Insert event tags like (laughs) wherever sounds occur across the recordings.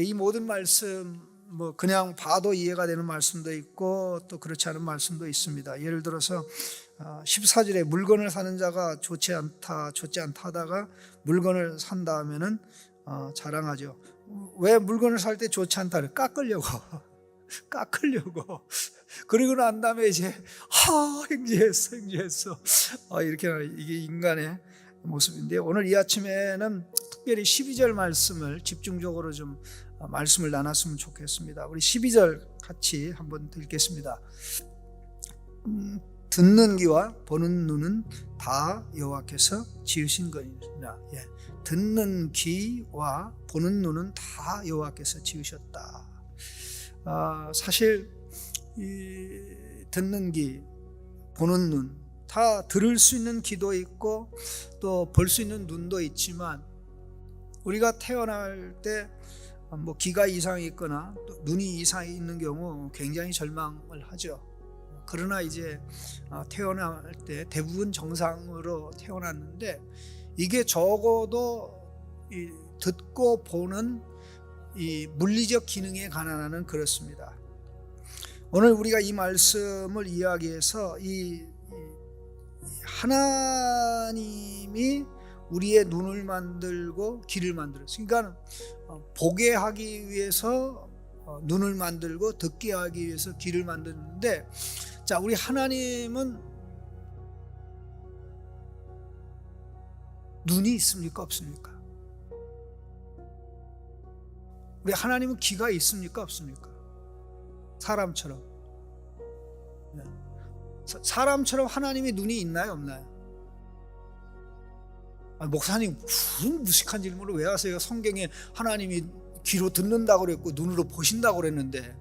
이 모든 말씀 뭐 그냥 봐도 이해가 되는 말씀도 있고 또 그렇지 않은 말씀도 있습니다. 예를 들어서 14절에 물건을 사는 자가 좋지 않다, 좋지 않다 하다가 물건을 산다 하면은 어, 자랑하죠. 왜 물건을 살 때 좋지 않다를 깎으려고 (laughs) 깎으려고 그리고 난 다음에 이제 하 행지했어 행지했어 어, 이렇게 이게 인간의 모습인데 오늘 이 아침에는 특별히 12절 말씀을 집중적으로 좀 어, 말씀을 나눴으면 좋겠습니다. 우리 12절 같이 한번 읽겠습니다. 음, 듣는 귀와 보는 눈은 다 여호와께서 지으신 것이니라. 예. 듣는 귀와 보는 눈은 다 여호와께서 지으셨다. 아, 사실 이 듣는 귀, 보는 눈, 다 들을 수 있는 귀도 있고 또 볼 수 있는 눈도 있지만 우리가 태어날 때 뭐 귀가 이상이 있거나 또 눈이 이상이 있는 경우 굉장히 절망을 하죠. 그러나 이제 아, 태어날 때 대부분 정상으로 태어났는데 이게 적어도 이 듣고 보는 이 물리적 기능에 관한 하는 그렇습니다. 오늘 우리가 이 말씀을 이야기해서 이 하나님이 우리의 눈을 만들고 귀를 만들었어요. 그러니까 보게 하기 위해서 어, 눈을 만들고 듣게 하기 위해서 귀를 만드는데 자, 우리 하나님은 눈이 있습니까? 없습니까? 우리 하나님은 귀가 있습니까? 없습니까? 사람처럼. 네. 사람처럼 하나님의 눈이 있나요? 없나요? 아, 목사님 무슨 무식한 질문을 왜 하세요? 성경에 하나님이 귀로 듣는다고 그랬고 눈으로 보신다고 그랬는데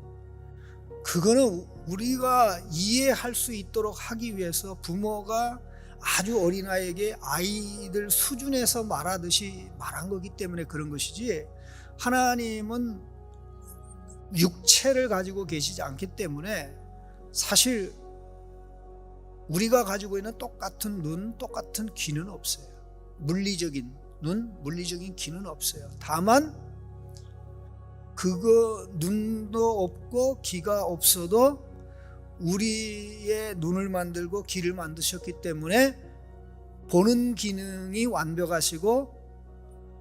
그거는 우리가 이해할 수 있도록 하기 위해서 부모가 아주 어린아이에게 아이들 수준에서 말하듯이 말한 거기 때문에 그런 것이지 하나님은 육체를 가지고 계시지 않기 때문에 사실 우리가 가지고 있는 똑같은 눈, 똑같은 귀는 없어요. 물리적인 눈, 물리적인 귀는 없어요. 다만 그거 눈도 없고 귀가 없어도 우리의 눈을 만들고 귀를 만드셨기 때문에 보는 기능이 완벽하시고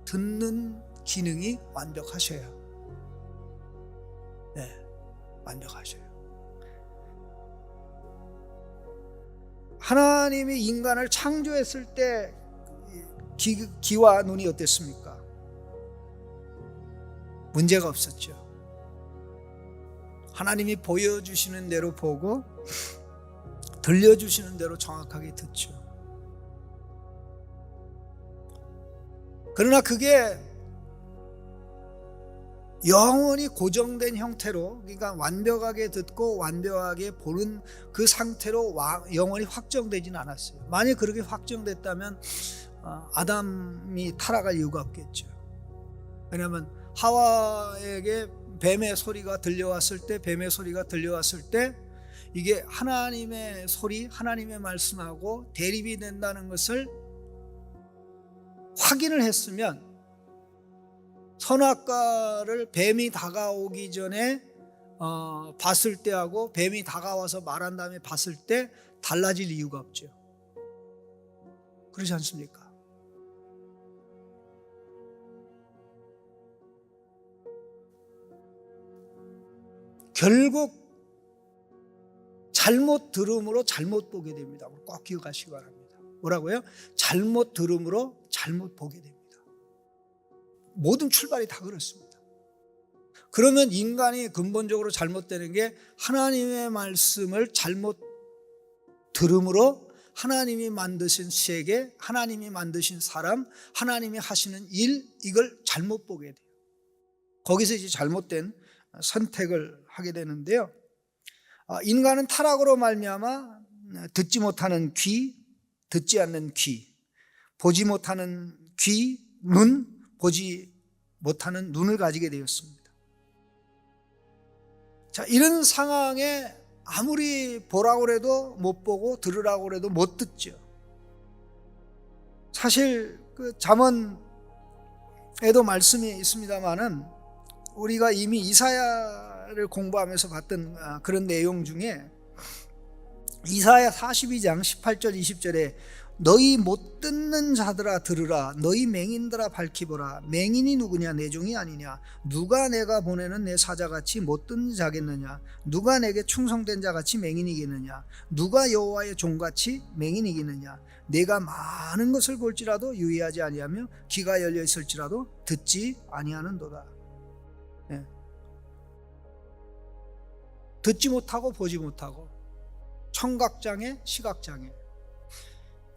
듣는 기능이 완벽하셔요. 네, 완벽하셔요. 하나님이 인간을 창조했을 때 귀, 귀와 눈이 어땠습니까? 문제가 없었죠. 하나님이 보여주시는 대로 보고 들려주시는 대로 정확하게 듣죠. 그러나 그게 영원히 고정된 형태로 그러니까 완벽하게 듣고 완벽하게 보는 그 상태로 영원히 확정되지는 않았어요. 만약 그렇게 확정됐다면 어, 아담이 타락할 이유가 없겠죠. 왜냐하면 하와에게 뱀의 소리가 들려왔을 때 뱀의 소리가 들려왔을 때 이게 하나님의 소리, 하나님의 말씀하고 대립이 된다는 것을 확인을 했으면 선악과를 뱀이 다가오기 전에 어, 봤을 때하고 뱀이 다가와서 말한 다음에 봤을 때 달라질 이유가 없죠. 그렇지 않습니까? 결국 잘못 들음으로 잘못 보게 됩니다. 꼭 기억하시기 바랍니다. 뭐라고요? 잘못 들음으로 잘못 보게 됩니다. 모든 출발이 다 그렇습니다. 그러면 인간이 근본적으로 잘못되는 게 하나님의 말씀을 잘못 들음으로 하나님이 만드신 세계, 하나님이 만드신 사람, 하나님이 하시는 일, 이걸 잘못 보게 돼요. 거기서 이제 잘못된 선택을 하게 되는데요. 아, 인간은 타락으로 말미암아 듣지 못하는 귀, 듣지 않는 귀, 보지 못하는 귀, 눈, 보지 못하는 눈을 가지게 되었습니다. 자, 이런 상황에 아무리 보라고 해도 못 보고 들으라고 해도 못 듣죠. 사실 그 잠언에도 말씀이 있습니다만은 우리가 이미 이사야 를 공부하면서 봤던 아, 그런 내용 중에 이사야 42장 18절 20절에 너희 못 듣는 자들아 들으라. 너희 맹인들아 밝히보라. 맹인이 누구냐? 내 종이 아니냐? 누가 내가 보내는 내 사자같이 못 듣는 자겠느냐? 누가 내게 충성된 자같이 맹인이겠느냐? 누가 여호와의 종같이 맹인이겠느냐? 내가 많은 것을 볼지라도 유의하지 아니하며 귀가 열려 있을지라도 듣지 아니하는도다. 예. 듣지 못하고 보지 못하고 청각장애 시각장애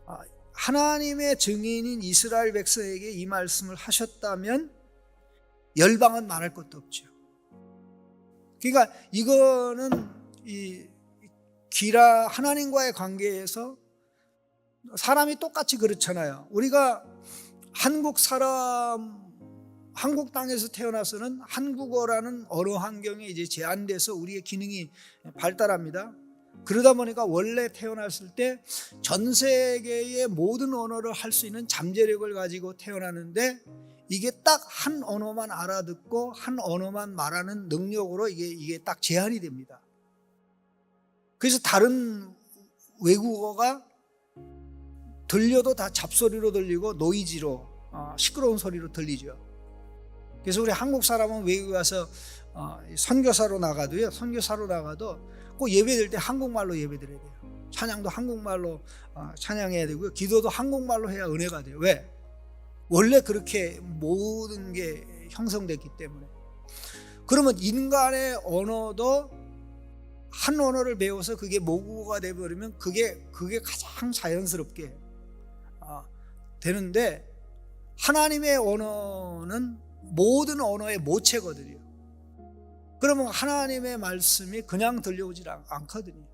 아, 하나님의 증인인 이스라엘 백성에게 이 말씀을 하셨다면 열방은 말할 것도 없죠. 그러니까 이거는 이 귀라 하나님과의 관계에서 사람이 똑같이 그렇잖아요. 우리가 한국 사람 한국 땅에서 태어나서는 한국어라는 언어 환경에 이제 제한돼서 우리의 기능이 발달합니다. 그러다 보니까 원래 태어났을 때 전 세계의 모든 언어를 할 수 있는 잠재력을 가지고 태어나는데 이게 딱 한 언어만 알아듣고 한 언어만 말하는 능력으로 이게 이게 딱 제한이 됩니다. 그래서 다른 외국어가 들려도 다 잡소리로 들리고 노이지로 어, 시끄러운 소리로 들리죠. 그래서 우리 한국 사람은 외국에 가서 어, 선교사로 나가도요. 선교사로 나가도 꼭 예배드릴 때 한국말로 예배드려야 돼요. 찬양도 한국말로 어, 찬양해야 되고요. 기도도 한국말로 해야 은혜가 돼요. 왜? 원래 그렇게 모든 게 형성됐기 때문에. 그러면 인간의 언어도 한 언어를 배워서 그게 모국어가 돼버리면 그게 그게 가장 자연스럽게 아, 되는데 하나님의 언어는 모든 언어의 모체거든요. 그러면 하나님의 말씀이 그냥 들려오질 않- 않거든요.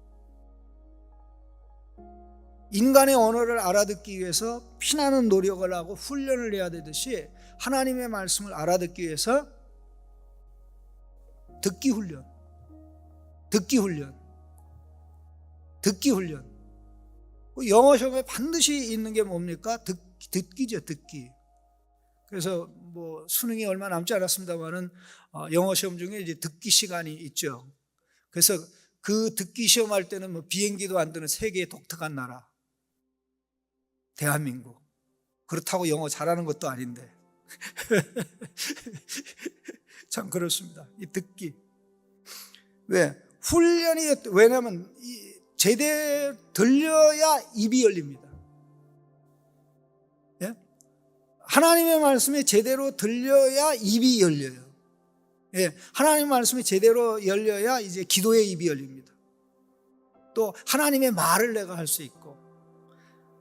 인간의 언어를 알아듣기 위해서 피나는 노력을 하고 훈련을 해야 되듯이 하나님의 말씀을 알아듣기 위해서 듣기 훈련, 듣기 훈련, 듣기 훈련. 그 영어 시험에 반드시 있는 게 뭡니까? 듣, 듣기죠, 듣기. 그래서 뭐 수능이 얼마 남지 않았습니다만은 어, 영어 시험 중에 이제 듣기 시간이 있죠. 그래서 그 듣기 시험 할 때는 뭐 비행기도 안 뜨는 세계의 독특한 나라, 대한민국. 그렇다고 영어 잘하는 것도 아닌데. (laughs) 참 그렇습니다. 이 듣기. 왜? 훈련이, 왜냐면 이 제대로 들려야 입이 열립니다. 하나님의 말씀이 제대로 들려야 입이 열려요. 예, 하나님의 말씀이 제대로 열려야 이제 기도의 입이 열립니다. 또 하나님의 말을 내가 할 수 있고.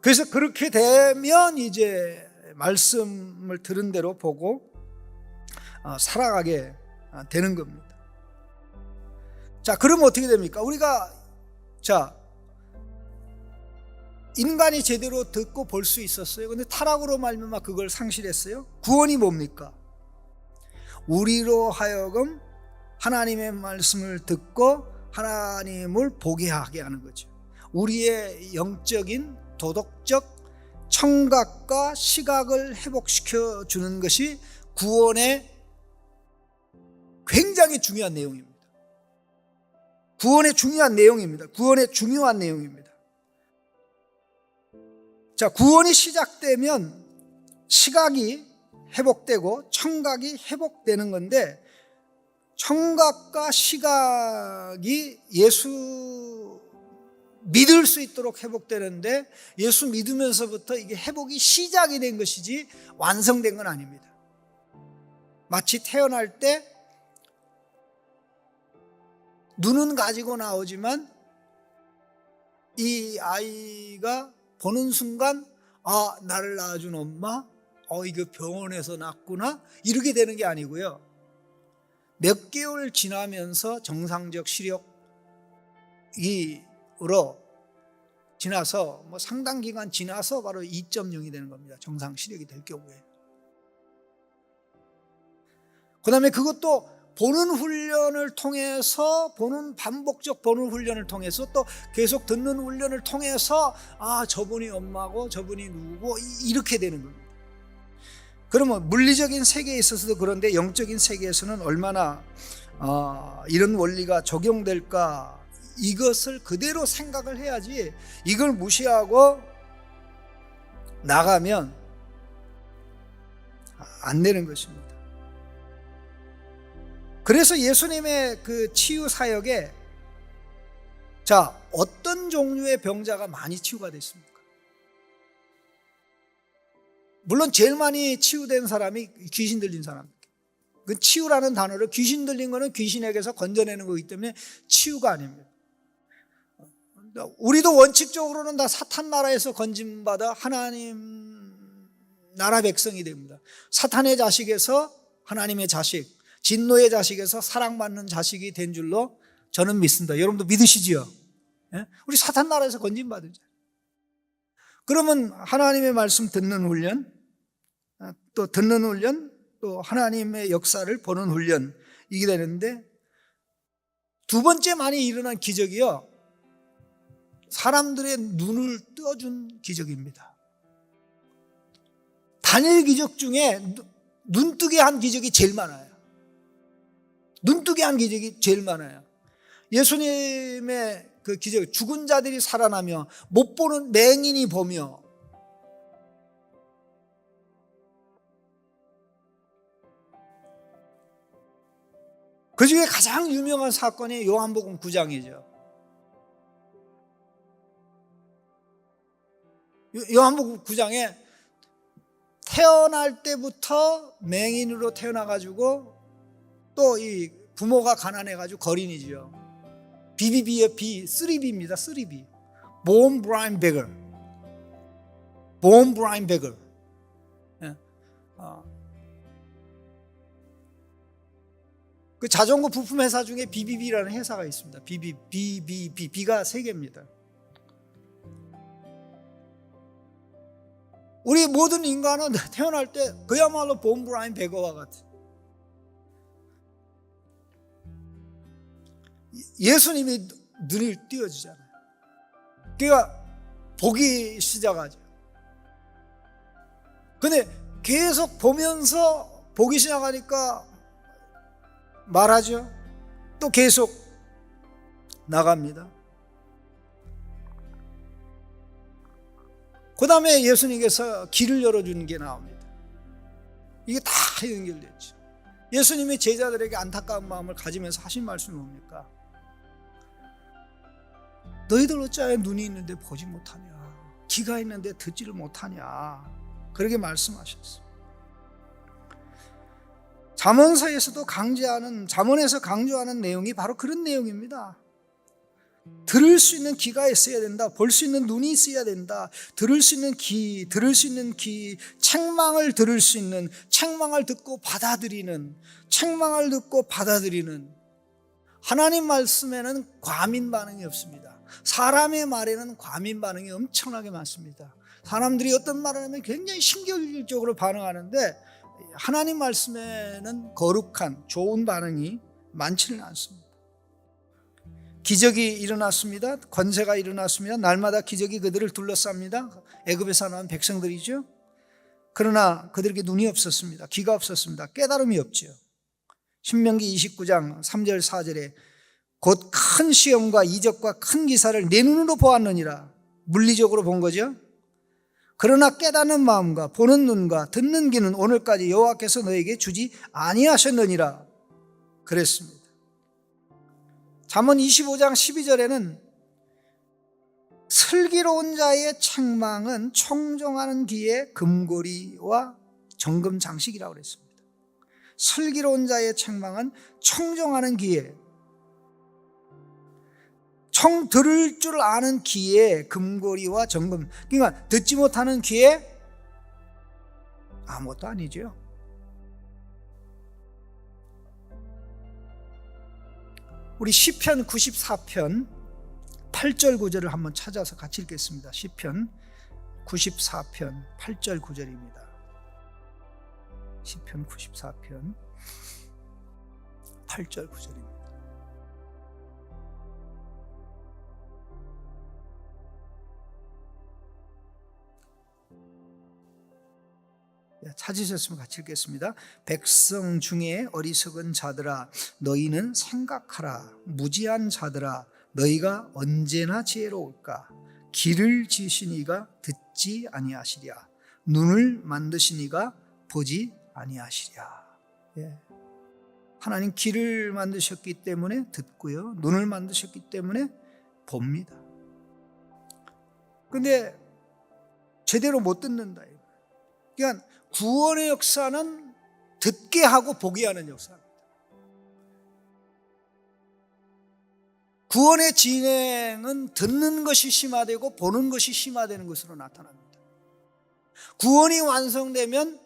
그래서 그렇게 되면 이제 말씀을 들은 대로 보고 어, 살아가게 어, 되는 겁니다. 자, 그러면 어떻게 됩니까? 우리가 자 인간이 제대로 듣고 볼 수 있었어요. 근데 타락으로 말미암아 그걸 상실했어요. 구원이 뭡니까? 우리로 하여금 하나님의 말씀을 듣고 하나님을 보게 하게 하는 거죠. 우리의 영적인 도덕적 청각과 시각을 회복시켜 주는 것이 구원의 굉장히 중요한 내용입니다. 구원의 중요한 내용입니다. 구원의 중요한 내용입니다. 자, 구원이 시작되면 시각이 회복되고 청각이 회복되는 건데 청각과 시각이 예수 믿을 수 있도록 회복되는데 예수 믿으면서부터 이게 회복이 시작이 된 것이지 완성된 건 아닙니다. 마치 태어날 때 눈은 가지고 나오지만 이 아이가 보는 순간 아 나를 낳아준 엄마? 어 이거 병원에서 낳았구나? 이렇게 되는 게 아니고요. 몇 개월 지나면서 정상적 시력이로 지나서 뭐 상당 기간 지나서 바로 2.0이 되는 겁니다. 정상 시력이 될 경우에. 그 다음에 그것도 보는 훈련을 통해서 보는 반복적 보는 훈련을 통해서 또 계속 듣는 훈련을 통해서 아 저분이 엄마고 저분이 누구고 이- 이렇게 되는 겁니다. 그러면 물리적인 세계에 있어서도 그런데 영적인 세계에서는 얼마나 어, 이런 원리가 적용될까 이것을 그대로 생각을 해야지 이걸 무시하고 나가면 안 되는 것입니다. 그래서 예수님의 그 치유 사역에 자, 어떤 종류의 병자가 많이 치유가 됐습니까? 물론 제일 많이 치유된 사람이 귀신 들린 사람. 그 치유라는 단어를 귀신 들린 거는 귀신에게서 건져내는 거기 때문에 치유가 아닙니다. 우리도 원칙적으로는 다 사탄 나라에서 건짐받아 하나님 나라 백성이 됩니다. 사탄의 자식에서 하나님의 자식, 진노의 자식에서 사랑받는 자식이 된 줄로 저는 믿습니다. 여러분도 믿으시지요? 예? 우리 사탄 나라에서 건짐받은 자. 그러면 하나님의 말씀 듣는 훈련, 아, 또 듣는 훈련, 또 하나님의 역사를 보는 훈련, 이게 되는데 두 번째 많이 일어난 기적이요. 사람들의 눈을 떠준 기적입니다. 단일 기적 중에 눈 뜨게 한 기적이 제일 많아요. 눈뜨게 한 기적이 제일 많아요. 예수님의 그 기적, 죽은 자들이 살아나며 못 보는 맹인이 보며 그 중에 가장 유명한 사건이 요한복음 9장이죠. 요한복음 9장에 태어날 때부터 맹인으로 태어나가지고 또 이 부모가 가난해가지고 거린이지요. BBB의 B, 3B입니다. 3B. Born Blind Beggar. Born Blind Beggar. 예. 어. 그 자전거 부품 회사 중에 BBB라는 회사가 있습니다. BB, BBB, B가 세 개입니다. 우리 모든 인간은 (laughs) 태어날 때 그야말로 본브라인 베거와 같아. 예수님이 눈을 띄워주잖아요. 그러니까 보기 시작하죠. 근데 계속 보면서 보기 시작하니까 말하죠. 또 계속 나갑니다. 그 다음에 예수님께서 길을 열어주는 게 나옵니다. 이게 다 연결됐죠. 예수님이 제자들에게 안타까운 마음을 가지면서 하신 말씀이 뭡니까? 너희들 어찌하여 눈이 있는데 보지 못하냐? 귀가 있는데 듣지를 못하냐? 그렇게 말씀하셨어요. 잠언서에서도 강조하는 잠언에서 강조하는 내용이 바로 그런 내용입니다. 들을 수 있는 귀가 있어야 된다. 볼 수 있는 눈이 있어야 된다. 들을 수 있는 귀, 들을 수 있는 귀, 책망을 들을 수 있는, 책망을 듣고 받아들이는, 책망을 듣고 받아들이는. 하나님 말씀에는 과민 반응이 없습니다. 사람의 말에는 과민 반응이 엄청나게 많습니다. 사람들이 어떤 말을 하면 굉장히 신경질적으로 반응하는데 하나님 말씀에는 거룩한 좋은 반응이 많지는 않습니다. 기적이 일어났습니다. 권세가 일어났습니다. 날마다 기적이 그들을 둘러쌉니다. 애굽에서 나온 백성들이죠. 그러나 그들에게 눈이 없었습니다. 귀가 없었습니다. 깨달음이 없죠. 신명기 29장 3절 4절에 곧 큰 시험과 이적과 큰 기사를 내 눈으로 보았느니라. 물리적으로 본 거죠. 그러나 깨닫는 마음과 보는 눈과 듣는 귀는 오늘까지 여호와께서 너에게 주지 아니하셨느니라. 그랬습니다. 잠언 25장 12절에는 슬기로운 자의 책망은 청정하는 귀의 금고리와 정금 장식이라고 그랬습니다. 슬기로운 자의 책망은 청정하는 귀에 청 들을 줄 아는 귀에 금고리와 정금 그러니까 듣지 못하는 귀에 아무것도 아니죠. 우리 시편 94편 8절 9절을 한번 찾아서 같이 읽겠습니다. 시편 94편 8절 9절입니다. 시편 94편 8절 9절입니다. 찾으셨으면 같이 읽겠습니다. 백성 중에 어리석은 자들아 너희는 생각하라. 무지한 자들아 너희가 언제나 지혜로울까? 길을 지으시니가 듣지 아니하시랴. 눈을 만드시니가 보지 아니하시랴. 예. 하나님 길을 만드셨기 때문에 듣고요. 눈을 만드셨기 때문에 봅니다. 근데 제대로 못 듣는다 그러니까 구원의 역사는 듣게 하고 보게 하는 역사입니다. 구원의 진행은 듣는 것이 심화되고 보는 것이 심화되는 것으로 나타납니다. 구원이 완성되면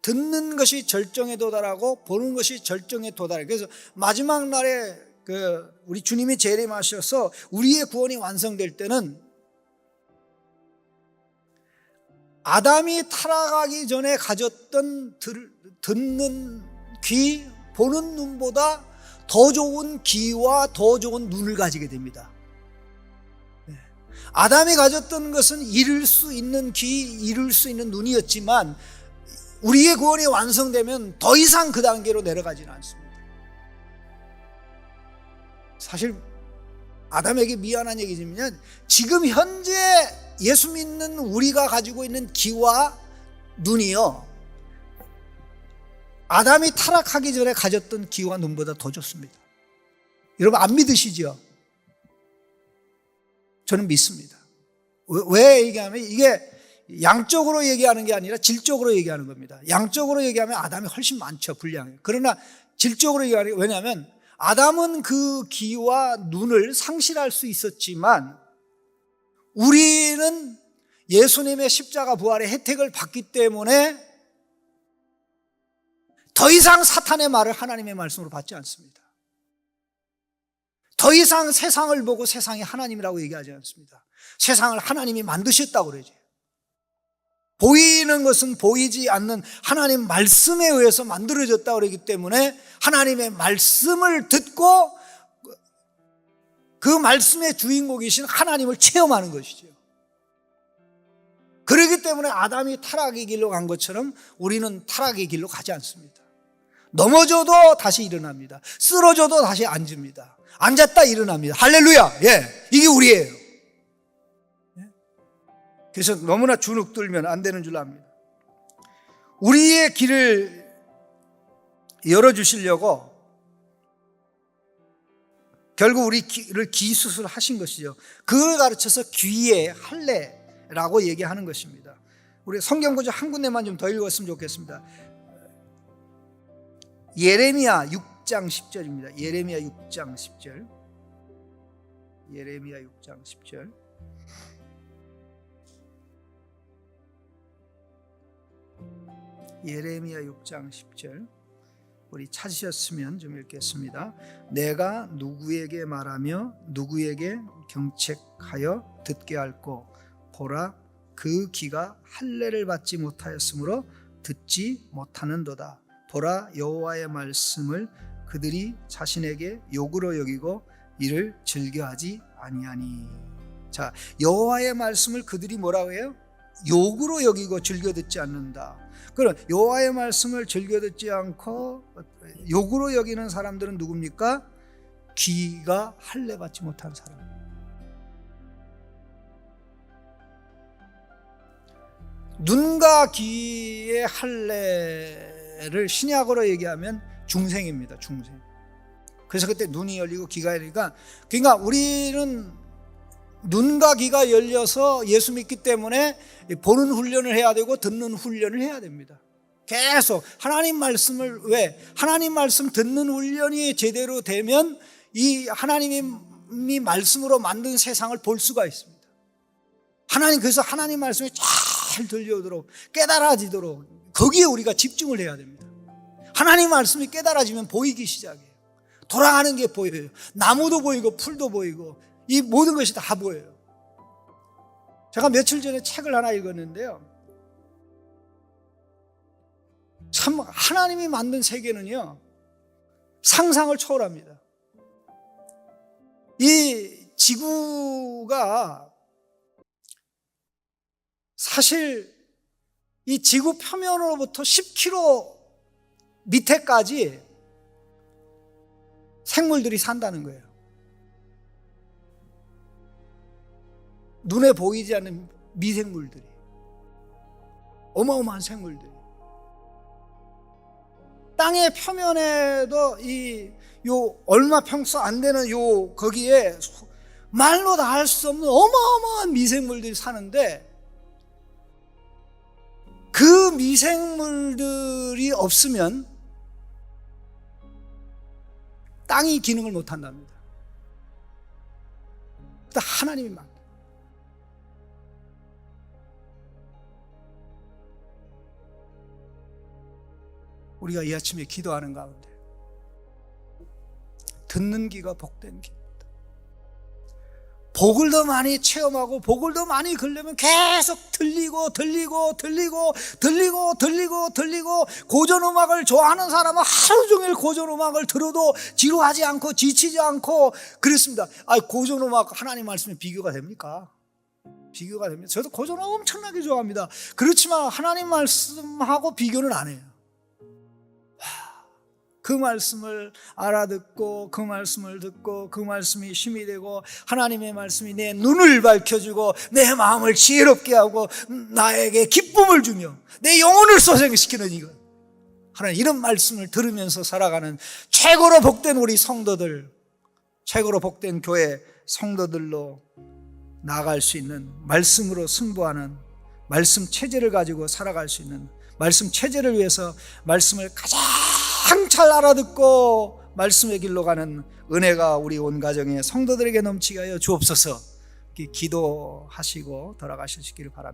듣는 것이 절정에 도달하고 보는 것이 절정에 도달해. 그래서 마지막 날에 그 우리 주님이 재림하셔서 우리의 구원이 완성될 때는 아담이 타락하기 전에 가졌던 들, 듣는 귀, 보는 눈보다 더 좋은 귀와 더 좋은 눈을 가지게 됩니다. 네. 아담이 가졌던 것은 잃을 수 있는 귀, 잃을 수 있는 눈이었지만 우리의 구원이 완성되면 더 이상 그 단계로 내려가지는 않습니다. 사실 아담에게 미안한 얘기지만 지금 현재 예수 믿는 우리가 가지고 있는 귀와 눈이요. 아담이 타락하기 전에 가졌던 귀와 눈보다 더 좋습니다. 여러분 안 믿으시죠? 저는 믿습니다. 왜 얘기하면 이게 양적으로 얘기하는 게 아니라 질적으로 얘기하는 겁니다. 양적으로 얘기하면 아담이 훨씬 많죠, 분량이. 그러나 질적으로 얘기하는 게 왜냐하면 아담은 그 귀와 눈을 상실할 수 있었지만 우리는 예수님의 십자가 부활의 혜택을 받기 때문에 더 이상 사탄의 말을 하나님의 말씀으로 받지 않습니다. 더 이상 세상을 보고 세상이 하나님이라고 얘기하지 않습니다. 세상을 하나님이 만드셨다고 그러죠. 보이는 것은 보이지 않는 하나님 말씀에 의해서 만들어졌다고 그러기 때문에 하나님의 말씀을 듣고 그 말씀의 주인공이신 하나님을 체험하는 것이죠. 그렇기 때문에 아담이 타락의 길로 간 것처럼 우리는 타락의 길로 가지 않습니다. 넘어져도 다시 일어납니다. 쓰러져도 다시 앉습니다. 앉았다 일어납니다. 할렐루야! 예, 이게 우리예요. 예? 그래서 너무나 주눅 들면 안 되는 줄 압니다. 우리의 길을 열어주시려고 결국 우리를 기수술 하신 것이죠. 그걸 가르쳐서 귀의 할례라고 얘기하는 것입니다. 우리 성경 구절 한 군데만 좀 더 읽었으면 좋겠습니다. 예레미야 6장 10절입니다. 예레미야 6장 10절. 예레미야 6장 10절. 예레미야 6장 10절. 우리 찾으셨으면 좀 읽겠습니다. 내가 누구에게 말하며 누구에게 경책하여 듣게 할고 보라 그 귀가 할례를 받지 못하였으므로 듣지 못하는도다. 보라 여호와의 말씀을 그들이 자신에게 욕으로 여기고 이를 즐겨하지 아니하니. 자, 여호와의 말씀을 그들이 뭐라고 해요? 욕으로 여기고 즐겨 듣지 않는다. 그럼 여호와의 말씀을 즐겨 듣지 않고 욕으로 여기는 사람들은 누굽니까? 귀가 할례 받지 못한 사람. 눈과 귀의 할례를 신약으로 얘기하면 중생입니다. 중생. 그래서 그때 눈이 열리고 귀가 열리니까 그러니까 우리는 눈과 귀가 열려서 예수 믿기 때문에 보는 훈련을 해야 되고 듣는 훈련을 해야 됩니다. 계속 하나님 말씀을 왜 하나님 말씀 듣는 훈련이 제대로 되면 이 하나님이 말씀으로 만든 세상을 볼 수가 있습니다. 하나님 그래서 하나님 말씀이 잘 들려오도록 깨달아지도록 거기에 우리가 집중을 해야 됩니다. 하나님 말씀이 깨달아지면 보이기 시작해요. 돌아가는 게 보여요. 나무도 보이고 풀도 보이고 이 모든 것이 다 보여요. 제가 며칠 전에 책을 하나 읽었는데요. 참 하나님이 만든 세계는요. 상상을 초월합니다. 이 지구가 사실 이 지구 표면으로부터 10km 밑에까지 생물들이 산다는 거예요. 눈에 보이지 않는 미생물들이. 어마어마한 생물들이. 땅의 표면에도 이, 요, 얼마 평수 안 되는 요, 거기에 말로 다 할 수 없는 어마어마한 미생물들이 사는데 그 미생물들이 없으면 땅이 기능을 못 한답니다. 하나님이 만 우리가 이 아침에 기도하는 가운데 듣는 귀가 복된 귀입니다. 복을 더 많이 체험하고 복을 더 많이 걸려면 계속 들리고 들리고 들리고 들리고 들리고 들리고 고전 음악을 좋아하는 사람은 하루 종일 고전 음악을 들어도 지루하지 않고 지치지 않고 그랬습니다. 아 고전 음악 하나님 말씀에 비교가 됩니까? 비교가 됩니다. 저도 고전 엄청나게 좋아합니다. 그렇지만 하나님 말씀하고 비교는 안 해요. 그 말씀을 알아듣고 그 말씀을 듣고 그 말씀이 힘이 되고 하나님의 말씀이 내 눈을 밝혀주고 내 마음을 지혜롭게 하고 나에게 기쁨을 주며 내 영혼을 소생시키는 이것. 하나님 이런 말씀을 들으면서 살아가는 최고로 복된 우리 성도들 최고로 복된 교회 성도들로 나아갈 수 있는 말씀으로 승부하는 말씀 체제를 가지고 살아갈 수 있는 말씀 체제를 위해서 말씀을 가장 잘 알아듣고 말씀의 길로 가는 은혜가 우리 온 가정의 성도들에게 넘치게 하여 주옵소서. 기도하시고 돌아가시기를 바랍니다.